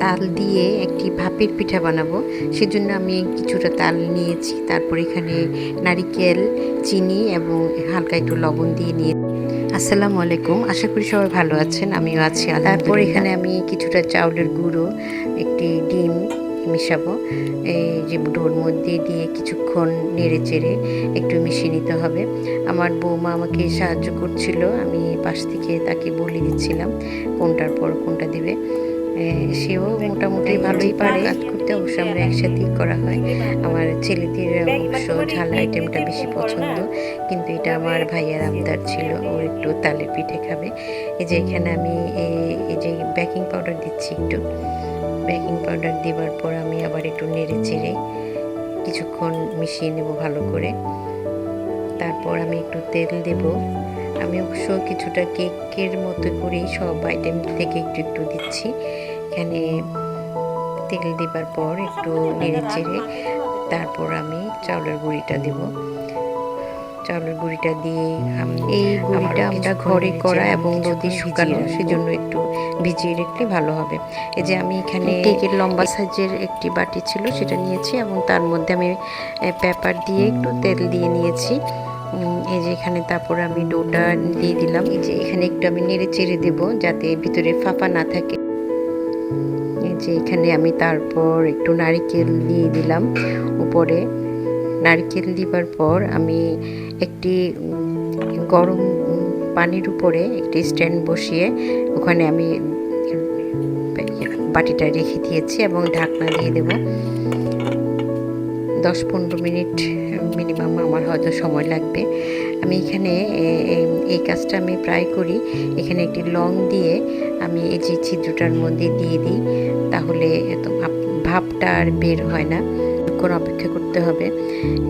তাল দিয়ে একটি ভাপের পিঠা বানাবো। সেজন্য আমি কিছুটা তাল নিয়েছি। তারপর এখানে নারিকেল, চিনি এবং হালকা একটু লবণ দিয়ে নিয়ে আসসালামু আলাইকুম। আশা করি সবাই ভালো আছেন, আমিও আছি। তারপর এখানে আমি কিছুটা চাউলের গুঁড়ো, একটি ডিম মিশাবো। এই যে ডোর মধ্যে দিয়ে কিছুক্ষণ নেড়ে চেড়ে একটু মিশিয়ে নিতে হবে। আমার বৌমা আমাকে সাহায্য করছিল। আমি পাশ থেকে তাকে বলে দিচ্ছিলাম কোনটার পর কোনটা দিবে। সেও মোটামুটি ভালোই পারে। কাজ করতে অবশ্য আমরা একসাথেই করা হয়। আমার ছেলেদের অবশ্য ঝাল আইটেমটা বেশি পছন্দ, কিন্তু এটা আমার ভাইয়ার আবদার ছিল। ওর একটু তালের পিঠে খাবে। এই যে এখানে আমি এই- এই যে বেকিং পাউডার দিচ্ছি একটু। বেকিং পাউডার দেওয়ার পর আমি আবার একটু নেড়ে চেড়ে কিছুক্ষণ মিশিয়ে নেব ভালো করে। তারপর আমি একটু তেল দেব। আমি অবশ্য কিছুটা কেকের মতো করেই সব আইটেম থেকে একটু একটু দিচ্ছি। এখানে তেল দেবার পর একটু নেড়ে চেড়ে তারপর আমি চাউলের গুঁড়িটা দেব। চাউলের গুঁড়িটা দিয়ে এই গুঁড়িটা আমরা ঘরে করা এবং রোদে শুকানো সেজন্য একটু ভিজিয়ে রাখলে ভালো হবে। এই যে আমি এখানে কেকের লম্বা সাইজের একটি বাটি ছিল সেটা নিয়েছি এবং তার মধ্যে আমি পেপার দিয়ে একটু তেল দিয়ে নিয়েছি। এই যে এখানে তারপর আমি ডোটা দিয়ে দিলাম। এই যে এখানে একটু আমি নেড়ে চেড়ে দেবো যাতে ভিতরে ফাঁপা না থাকে। যে এখানে আমি তারপর একটু নারিকেল দিয়ে দিলাম উপরে নারিকেল দিবার পর আমি একটি গরম পানির উপরে একটি স্ট্যান্ড বসিয়ে ওখানে আমি বাটিটা রেখে দিয়েছি এবং ঢাকনা দিয়ে দেব। দশ পনেরো মিনিট মিনিমাম আমার হয়তো সময় লাগবে। আমি এখানে এই কাজটা আমি প্রায় করি। এখানে একটি লং দিয়ে আমি এই যে ছিদ্রটার মধ্যে দিয়ে দিই, তাহলে এত ভাপটা আর বের হয় না। কিছুক্ষণ অপেক্ষা করতে হবে।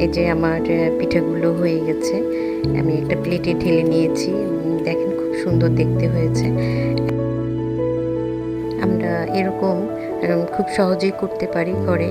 এই যে আমার পিঠাগুলো হয়ে গেছে। আমি একটা প্লেটে ঢেলে নিয়েছি। দেখেন খুব সুন্দর দেখতে হয়েছে। আমরা এরকম খুব সহজেই করতে পারি ঘরে।